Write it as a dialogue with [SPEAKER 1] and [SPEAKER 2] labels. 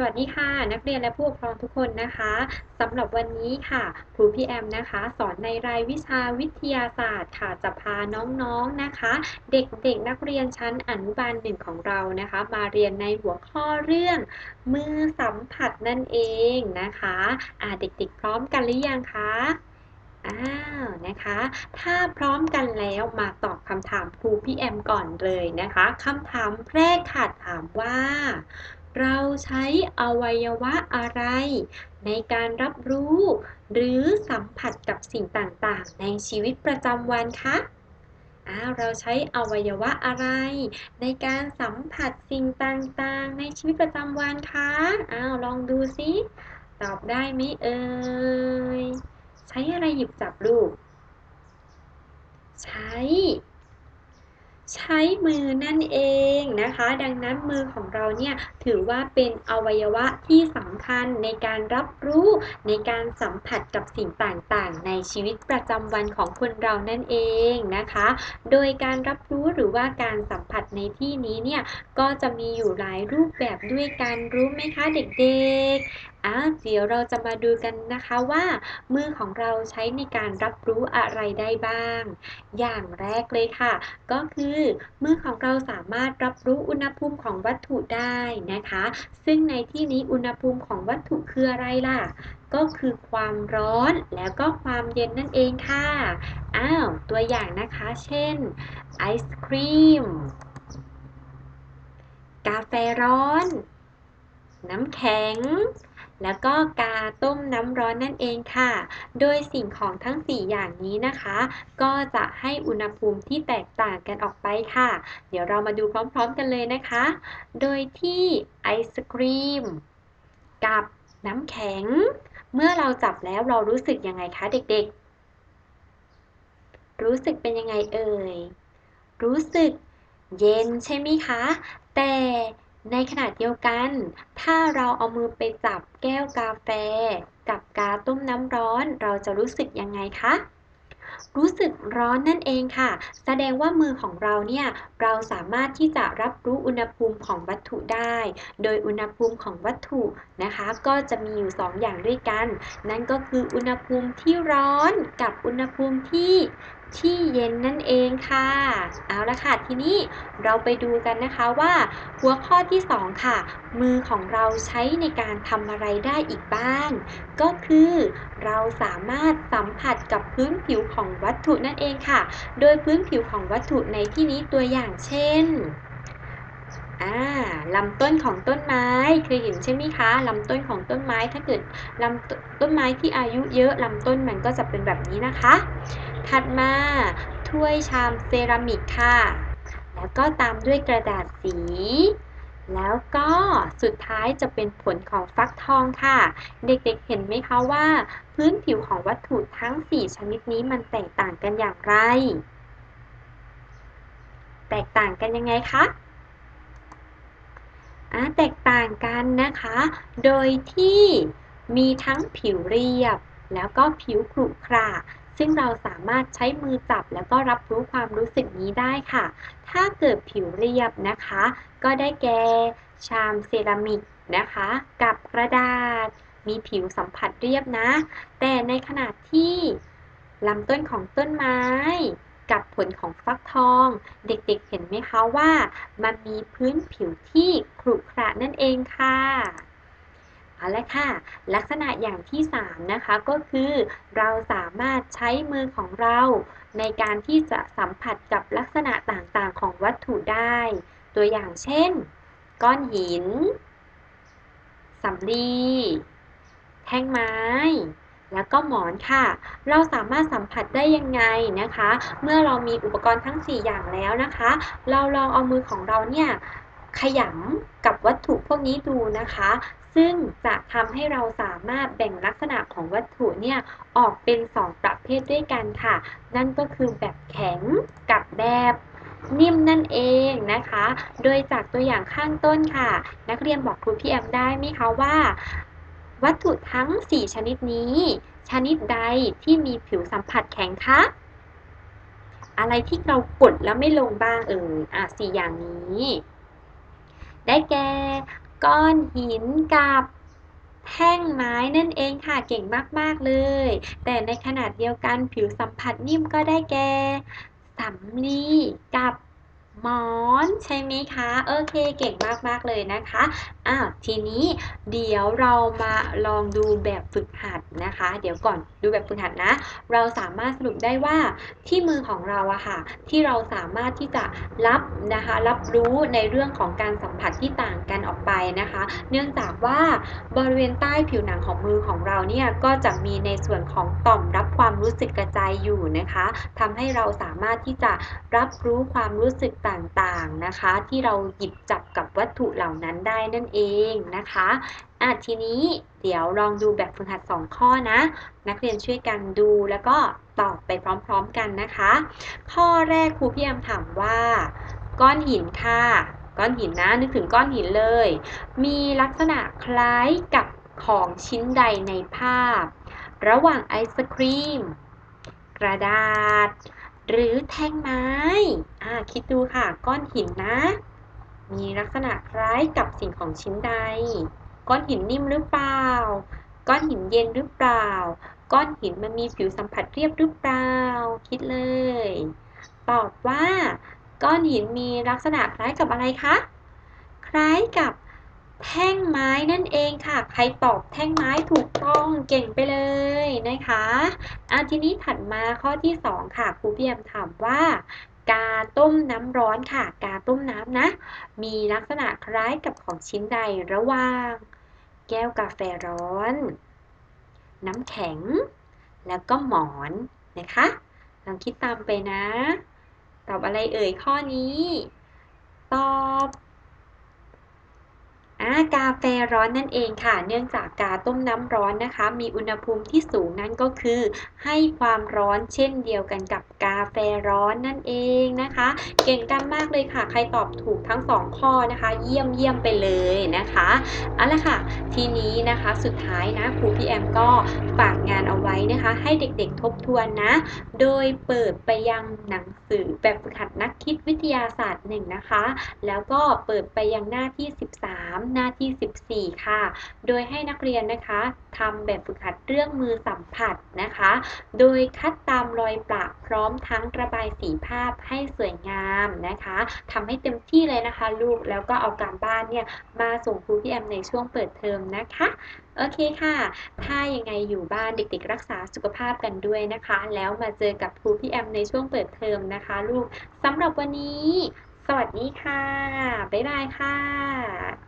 [SPEAKER 1] สวัสดีค่ะนักเรียนและผู้ปกครองทุกคนนะคะสำหรับวันนี้ค่ะ ครูพี่แอมนะคะ สอนในรายวิชาวิทยาศาสตร์ค่ะจะพาน้องๆนะคะ เด็กๆนักเรียนชั้นอนุบาลหนึ่งของเรานะคะ มาเรียนในหัวข้อเรื่องมือสัมผัสนั่นเองนะคะอ่าเด็กๆ พร้อมกันหรือยังคะ อ้าวนะคะ ถ้าพร้อมกันแล้วมาตอบคำถามครูพี่แอมก่อนเลยนะคะคำถามแรกค่ะถามว่า เราใช้อวัยวะอะไร ในการรับรู้ หรือสัมผัสกับสิ่งต่างๆ ในชีวิตประจำวันคะอ้าวเราใช้อวัยวะอะไร ในการสัมผัสสิ่งต่างๆ ในชีวิตประจำวันคะอ้าวลองดูซิ ตอบได้ไหมเอ่ย ใช้อะไรหยิบจับลูก ใช้ ใช้มือนั่นเองนะคะ ดังนั้นมือของเราเนี่ยถือว่าเป็นอวัยวะที่สำคัญในการรับรู้ในการสัมผัสกับสิ่งต่างๆ ในชีวิตประจำวันของคนเรานั่นเองนะคะ โดยการรับรู้หรือว่าการสัมผัสในที่นี้เนี่ยก็จะมีอยู่หลายรูปแบบด้วยกันรู้ไหมคะเด็กๆอะเดี๋ยวเราจะมาดูกันนะคะว่า มือของเราใช้ในการรับรู้อะไรได้บ้าง อย่างแรกเลยค่ะ ก็คือเมื่อของเราสามารถรับรู้อุณหภูมิของวัตถุได้นะคะ ซึ่งในที่นี้อุณหภูมิของวัตถุคืออะไรล่ะ ก็คือความร้อนแล้วก็ความเย็นนั่นเองค่ะ อ้าว ตัวอย่างนะคะ เช่น ไอศครีม กาแฟร้อน น้ำแข็ง แล้วก็กาต้มน้ำร้อนนั่นเองค่ะ โดยสิ่งของทั้ง 4 อย่างนี้นะคะ ก็จะให้อุณหภูมิที่แตกต่างกันออกไปค่ะ เดี๋ยวเรามาดูพร้อมๆกันเลยนะคะ โดยที่ไอศครีมกับน้ำแข็ง เมื่อเราจับแล้วเรารู้สึกยังไงคะเด็กๆ รู้สึกเป็นยังไงเอ่ย รู้สึกเย็นใช่ไหมคะ แต่ ในขณะเดียวกัน ถ้าเราเอามือไปจับแก้วกาแฟ กับกาต้มน้ำร้อน เราจะรู้สึกยังไงคะ รู้สึกร้อนนั่นเองค่ะ แสดงว่ามือของเราเนี่ย เราสามารถที่จะรับรู้อุณหภูมิของวัตถุได้ โดยอุณหภูมิของวัตถุนะคะ ก็จะมีอยู่2อย่างด้วยกัน นั่นก็คืออุณหภูมิที่ร้อนกับอุณหภูมิที่ ที่เย็นนั่นเองค่ะ เอาละค่ะ ทีนี้เราไปดูกันนะคะว่า หัวข้อที่ 2 ค่ะ มือของเราใช้ในการทำอะไรได้อีกบ้าง ก็คือเราสามารถสัมผัสกับพื้นผิวของวัตถุนั่นเองค่ะ โดยพื้นผิวของวัตถุในที่นี้ตัวอย่างเช่นอ่าลำต้นของต้นไม้เคยเห็นใช่ไหมคะลำต้นของต้นไม้ถ้าเกิดลำต้นไม้ที่อายุเยอะลำต้นมันก็จะเป็นแบบนี้นะคะ ถัดมาถ้วยชามเซรามิกค่ะ แล้วก็ตามด้วยกระดาษสี แล้วก็สุดท้ายจะเป็นผลของฟักทองค่ะ เด็กๆเห็นไหมคะว่า พื้นผิวของวัตถุทั้ง 4 ชนิดนี้มันแตกต่างกันอย่างไร แตกต่างกันยังไงคะแตกต่างกันนะคะ โดยที่มีทั้งผิวเรียบ แล้วก็ผิวขรุขระ ซึ่งเราสามารถใช้มือจับแล้วก็รับรู้ความรู้สึกนี้ได้ค่ะ ถ้าเกิดผิวเรียบนะคะ ก็ได้แก่ชามเซรามิกนะคะ กับกระดาษ มีผิวสัมผัสเรียบนะ แต่ในขณะที่ลำต้นของต้นไม้กับผลของฟักทอง เด็กๆเห็นไหมคะว่า มันมีพื้นผิวที่ขรุขระนั่นเองค่ะ เอาละค่ะ ลักษณะอย่างที่ 3 นะคะก็คือเราสามารถใช้มือของเรา ในการที่จะสัมผัสกับลักษณะต่างๆ ของวัตถุได้ ตัวอย่างเช่น ก้อนหินสำลีแท่งไม้ แล้วก็หมอนค่ะ เราสามารถสัมผัสได้ยังไงนะคะ เมื่อเรามีอุปกรณ์ทั้ง 4 อย่างแล้วนะคะ เราลองเอามือของเราเนี่ย ขยำกับวัตถุพวกนี้ดูนะคะ ซึ่งจะทำให้เราสามารถแบ่งลักษณะของวัตถุเนี่ยออกเป็น 2 ประเภทด้วยกันค่ะ นั่นก็คือแบบแข็งกับแบบนิ่มนั่นเองนะคะ โดยจากตัวอย่างข้างต้นค่ะ นักเรียนบอกครูพี่แอมได้ไหมคะว่า วัตถุทั้ง 4 ชนิดนี้ ชนิดใดที่มีผิวสัมผัสแข็งคะอะไรที่เรากดแล้วไม่ลงบ้างเอ่ยอะสี่อย่างนี้ ได้แก่ก้อนหินกับแท่งไม้นั่นเองค่ะเก่งมาก ๆ เลย แต่ในขนาดเดียวกันผิวสัมผัสนิ่มก็ได้แก่สำลีกับ หมอนใช่ไหมคะ โอเคเก่งมากๆเลยนะคะอ้าวทีนี้เดี๋ยวเรามาลองดูแบบฝึกหัดนะคะ เดี๋ยวก่อนดูแบบฝึกหัดนะ เราสามารถสรุปได้ว่าที่มือของเราอะค่ะ ที่เราสามารถที่จะรับนะคะ รับรู้ในเรื่องของการสัมผัสที่ต่างกันออกไปนะคะ เนื่องจากว่าบริเวณใต้ผิวหนังของมือของเราเนี่ยก็จะมีในส่วนของต่อมรับความรู้สึกกระจายอยู่นะคะทำให้เราสามารถที่จะรับรู้ความรู้สึกต่ต่างๆนะคะ ที่เราหยิบจับกับวัตถุเหล่านั้นได้นั่นเองนะคะอะทีนี้เดี๋ยวลองดูแบบฝึกหัด 2 ข้อนะ นักเรียนช่วยกันดูแล้วก็ตอบไปพร้อมๆกันนะคะ ข้อแรกครูพี่แอมถามว่า ก้อนหินค่ะ ก้อนหินนะนึกถึงก้อนหินเลย มีลักษณะคล้ายกับของชิ้นใดในภาพ ระหว่างไอศครีม กระดาษ หรือแท่งไม้อ่าคิดดูค่ะ ก้อนหินนะ มีลักษณะคล้ายกับสิ่งของชิ้นใด ก้อนหินนิ่มหรือเปล่า ก้อนหินเย็นหรือเปล่า ก้อนหินมันมีผิวสัมผัสเรียบหรือเปล่า คิดเลย ตอบว่า ก้อนหินมีลักษณะคล้ายกับอะไรคะ คล้ายกับแท่งไม้นั่นเอง ใครตอบแท่งไม้ถูกต้องเก่งไปเลยนะคะอาทีนี้ถัดมาข้อที่ 2 ค่ะครูพี่แอมถามว่ากาต้มน้ำร้อนค่ะ กาต้มน้ำนะ มีลักษณะคล้ายกับของชิ้นใดระหว่าง แก้วกาแฟร้อน น้ำแข็ง แล้วก็หมอนนะคะลองคิดตามไปนะ ตอบอะไรเอ่ยข้อนี้ ตอบ กาแฟร้อนนั่นเองค่ะ เนื่องจากกาต้มน้ำร้อนนะคะ มีอุณหภูมิที่สูงนั่นก็คือ ให้ความร้อนเช่นเดียวกันกับกาแฟร้อนนั่นเองนะคะ เก่งกันมากเลยค่ะ ใครตอบถูกทั้ง 2 ข้อนะคะ เยี่ยมเยี่ยมไปเลยนะคะเอาละค่ะ ทีนี้นะคะสุดท้ายนะครูพี่แอมก็ฝากงานเอาไว้นะคะ ให้เด็กๆทบทวนนะ โดยเปิดไปยังหนังสือแบบฝึกหัดนักคิดวิทยาศาสตร์หนึ่งนะคะ แล้วก็เปิดไปยังหน้าที่ 13หน้าที่ 14 ค่ะ โดยให้นักเรียนนะคะทำแบบฝึกหัดเรื่องมือสัมผัสนะคะ โดยคัดตามรอยประพร้อมทั้งระบายสีภาพให้สวยงามนะคะทำให้เต็มที่เลยนะคะ ลูกแล้วก็เอาการบ้านเนี่ยมาส่งครูพี่แอมในช่วงเปิดเทอมนะคะโอเคค่ะ ถ้ายังไงอยู่บ้านเด็กๆ รักษาสุขภาพกันด้วยนะคะ แล้วมาเจอกับครูพี่แอมในช่วงเปิดเทอมนะคะ ลูกสำหรับวันนี้ สวัสดีค่ะ บ๊ายบายค่ะ